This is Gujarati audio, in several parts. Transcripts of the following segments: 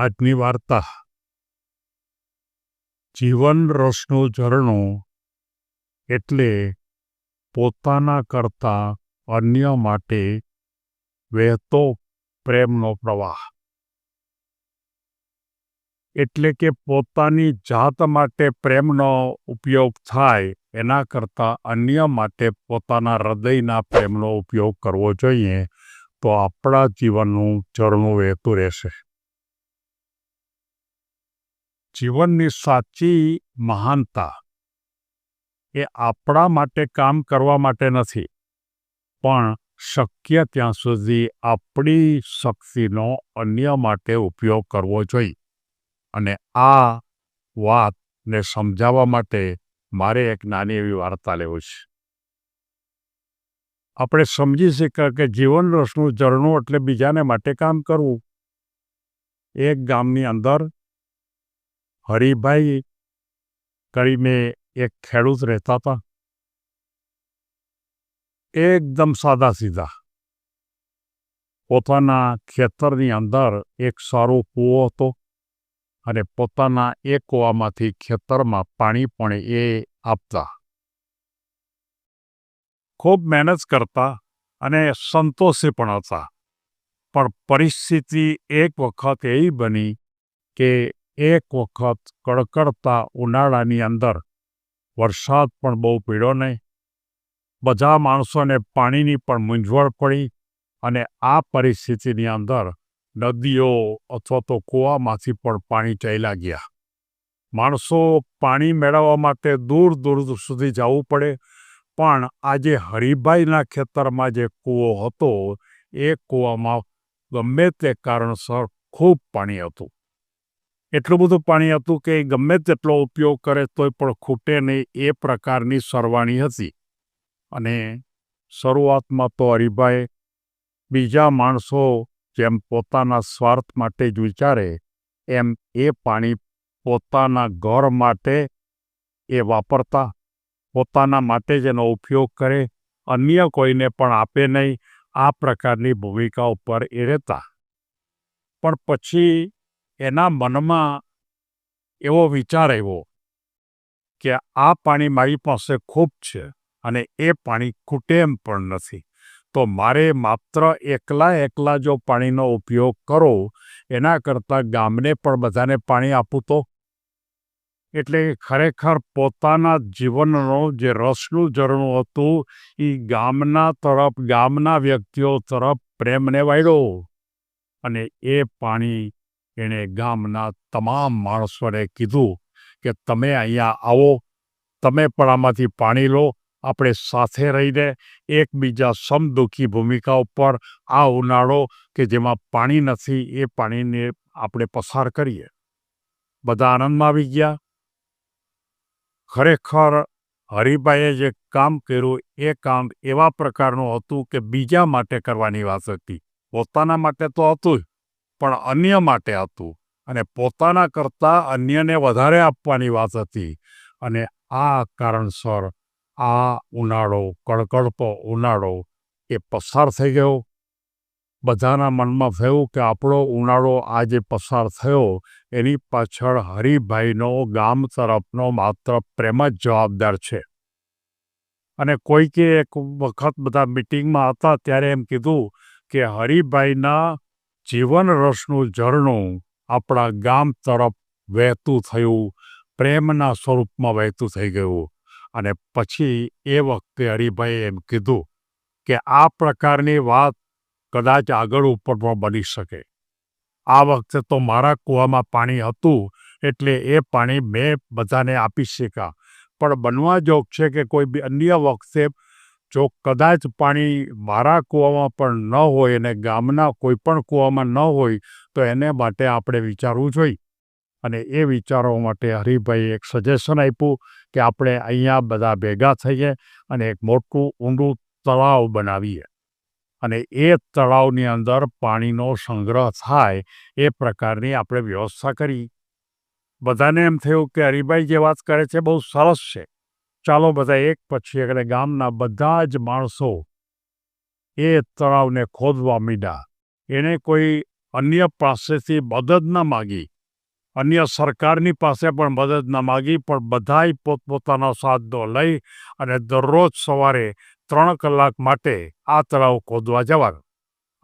આજની વાર્તા. જીવન રસનો ઝરણો એટલે પોતાના કરતા અન્ય માટે વહેતો પ્રેમનો પ્રવાહ. એટલે કે પોતાની જાત માટે પ્રેમનો ઉપયોગ થાય એના કરતાં અન્ય માટે પોતાના હૃદયના પ્રેમનો ઉપયોગ કરવો જોઈએ તો આપણા જીવનનું ઝરણું વહેતું રહેશે. જીવનની સાચી મહાનતા એ આપણા માટે કામ કરવા માટે નથી, પણ શક્ય ત્યાં સુધી આપણી શક્તિનો અન્ય માટે ઉપયોગ કરવો જોઈએ. અને આ વાતને સમજાવવા માટે મારે એક નાની એવી વાર્તા લેવું છે. આપણે સમજી શકીએ કે જીવન રસનું ઝરણું એટલે બીજાને માટે કામ કરવું. એક ગામની અંદર હરિભાઈ કરીને એક ખેડૂત રહેતા હતા. એકદમ સાદા સીધા પોતાના ખેતરની અંદર એક સારો કૂવો હતો અને પોતાના એ કૂવામાંથી ખેતરમાં પાણી પણ એ આપતા. ખૂબ મહેનત કરતા અને સંતોષી પણ હતા. પણ પરિસ્થિતિ એક વખત એવી બની કે એક વખત કડકડતા ઉનાળાની અંદર વરસાદ પણ બહુ પીડ્યો નહીં. બધા માણસોને પાણીની પણ મૂંઝવણ પડી અને આ પરિસ્થિતિની અંદર નદીઓ અથવા તો કૂવામાંથી પણ પાણી ચાલ્યા ગયા માણસો પાણી મેળવવા માટે દૂર દૂર સુધી જવું પડે, પણ આજે હરિભાઈના ખેતરમાં જે કૂવો હતો, એ કૂવામાં ગમે તે કારણસર ખૂબ પાણી હતું. એટલું બધું પાણી હતું કે ગમે તેટલો ઉપયોગ કરે તોય પણ ખૂટે નહીં એ પ્રકારની સરવાણી હતી. અને શરૂઆતમાં તો હરિભાઈ બીજા માણસો જેમ પોતાના સ્વાર્થ માટે જ વિચારે, એમ એ પાણી પોતાના ઘર માટે એ વાપરતા, પોતાના માટે જ એનો ઉપયોગ કરે, અન્ય કોઈને પણ આપે નહીં, આ પ્રકારની ભૂમિકા ઉપર એ રહેતા. પણ પછી એના મનમાં એવો વિચાર આવ્યો કે આ પાણી મારી પાસે ખૂબ છે અને એ પાણી ખૂટે એમ પણ નથી. તો મારે માત્ર એકલા એકલા જો પાણીનો ઉપયોગ કરો, એના કરતાં ગામને પણ બધાને પાણી આપું તો? એટલે ખરેખર પોતાના જીવનનો જે રસનું ઝરણું હતું એ ગામના તરફ, ગામના વ્યક્તિઓ તરફ પ્રેમને વાળ્યો અને એ પાણી એણે ગામના તમામ માણસોને કીધું કે, તમે અહીંયા આવો, તમે પણ આમાંથી પાણી લો, આપણે સાથે રહીને એકબીજા સમદુખી ભૂમિકા ઉપર આ ઉનાળો કે જેમાં પાણી નથી, એ પાણીને આપણે પસાર કરીએ. બધા આનંદમાં આવી ગયા. ખરેખર હરિભાઈએ જે કામ કર્યું, એ કામ એવા પ્રકારનું હતું કે બીજા માટે કરવાની વાત હતી. પોતાના માટે તો હતું જ. પણ અન્ય માટે હતું. અને પોતાના કરતાં અન્યને વધારે આપવાની વાત હતી. અને આ કારણસર આ ઉનાળો કડકડતો ઉનાળો એ પસાર થઈ ગયો. બધાના મનમાં થયું કે આપણો ઉનાળો આજે પસાર થયો. એની પાછળ હરિભાઈનો ગામ તરફનો માત્ર પ્રેમ જ જવાબદાર છે. અને કોઈકે એક વખત બધા મિટિંગમાં હતા ત્યારે એમ કીધું કે હરિભાઈના જીવન રસનું ઝરણું આપણા ગામ તરફ વહેતું થયું, પ્રેમના સ્વરૂપમાં વહેતું થઈ ગયું. અને પછી એ વખતે હરિભાઈએ એમ કીધું કે આ પ્રકારની વાત કદાચ આગળ ઉપર પણ બની શકે. આ વખતે તો મારા કૂવામાં પાણી હતું, એટલે એ પાણી મેં બધાને આપી શક્યા. પણ બનવા જોગ છે કે કોઈ અન્ય વખતે જો કદાચ પાણી મારા કૂવામાં પણ ન હોય અને ગામના કોઈ પણ કૂવામાં ન હોય, તો એને માટે આપણે વિચારવું જોઈએ. અને એ વિચારવા માટે હરિભાઈ એક સજેશન આપ્યું કે આપણે અહીંયા બધા ભેગા થઈએ અને એક મોટું ઊંડું તળાવ બનાવીએ. અને એ તળાવની અંદર પાણીનો સંગ્રહ થાય એ પ્રકારની આપણે વ્યવસ્થા કરી. બધાને એમ થયું કે હરિભાઈ જે વાત કરે છે બહુ સરસ છે. ચાલો બધા એક પછી એટલે ગામના બધા જ માણસો એ તળાવને ખોદવા મીડા એણે કોઈ અન્ય પાસેથી મદદ ન માગી. અન્ય સરકારની પાસે પણ મદદ ન માગી, પણ બધાય પોતપોતાનો સાધનો લઈ અને દરરોજ સવારે ત્રણ કલાક માટે આ તળાવ ખોદવા જવાનું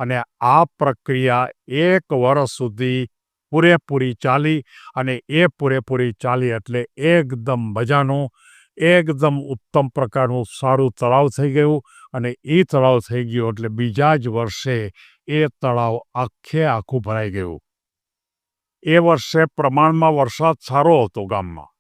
અને આ પ્રક્રિયા એક વર્ષ સુધી પૂરેપૂરી ચાલી અને એ પૂરેપૂરી ચાલી એટલે એકદમ મજાનું એકદમ ઉત્તમ પ્રકારનું સારું તળાવ થઈ ગયું અને એ તળાવ થઈ ગયું એટલે બીજા જ વર્ષે એ તળાવ આખે આખું ભરાઈ ગયું. એ વર્ષે પ્રમાણમાં વરસાદ સારો હતો ગામમાં,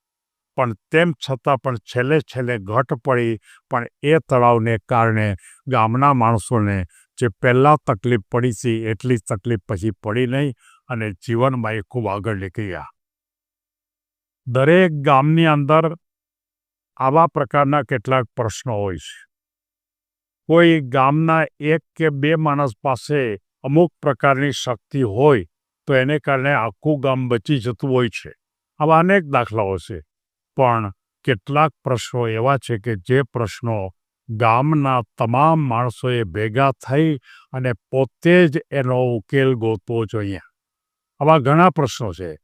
પણ તેમ છતાં પણ છેલ્લે છેલ્લે ઘટ પડી, પણ એ તળાવને કારણે ગામના માણસોને જે પહેલાં તકલીફ પડી હતી એટલી તકલીફ પછી પડી નહીં અને જીવનમાં એ ખૂબ આગળ નીકળી ગયા દરેક ગામની અંદર આવા પ્રકારના કેટલાક પ્રશ્નો હોય છે. કોઈ ગામના એક કે બે માણસ પાસે અમુક પ્રકારની શક્તિ હોય, તો એને કારણે આખું ગામ બચી જતું હોય છે. આવા અનેક દાખલાઓ છે. પણ કેટલાક પ્રશ્નો એવા છે કે જે પ્રશ્નો ગામના તમામ માણસોએ ભેગા થઈ અને પોતે જ એનો ઉકેલ ગોતવો જોઈએ. આવા ઘણા પ્રશ્નો છે.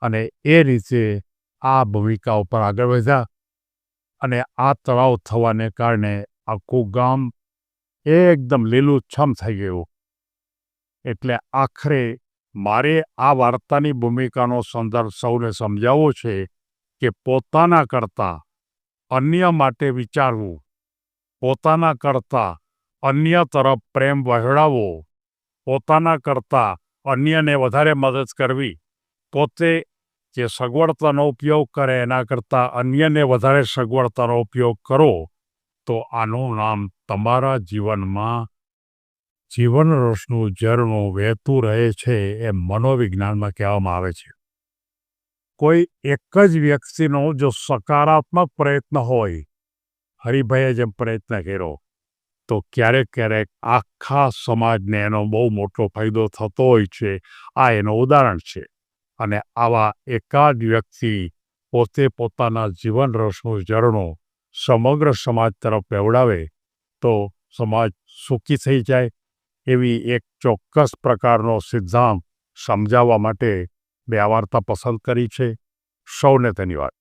અને એ રીતે આ ભૂમિકા ઉપર આગળ વધ્યા. અને આ તળાવ થવાને કારણે આખું ગામ એકદમ લીલુંછમ થઈ ગયું. એટલે આખરે મારે આ વાર્તાની ભૂમિકાનો સંદર્ભ સૌને સમજાવવો છે કે પોતાના કરતાં અન્ય માટે વિચારવું, પોતાના કરતાં અન્ય તરફ પ્રેમ વહેડાવવો પોતાના કરતાં અન્યને વધારે મદદ કરવી, પોતે જે સગવડતાનો ઉપયોગ કરે, એના કરતાં અન્યને વધારે સગવડતાનો ઉપયોગ કરો, તો આનું નામ તમારા જીવનમાં જીવન રસનું ઝરણું વહેતું રહે છે એ મનોવિજ્ઞાનમાં કહેવામાં આવે છે. કોઈ એક જ વ્યક્તિનો જો સકારાત્મક પ્રયત્ન હોય, હરિભાઈએ જેમ પ્રયત્ન કર્યો, તો ક્યારેક ક્યારેક આખા સમાજને એનો બહુ મોટો ફાયદો થતો હોય છે. આ એનું ઉદાહરણ છે. અને આવા એકાદ વ્યક્તિ પોતે પોતાના જીવન રસનું ઝરણો સમગ્ર સમાજ તરફ વહેવડાવે તો સમાજ સુખી થઈ જાય એવી એક ચોક્કસ પ્રકારનો સિદ્ધાંત સમજાવવા માટે બે આ વાર્તા પસંદ કરી છે. સૌને ધન્યવાદ.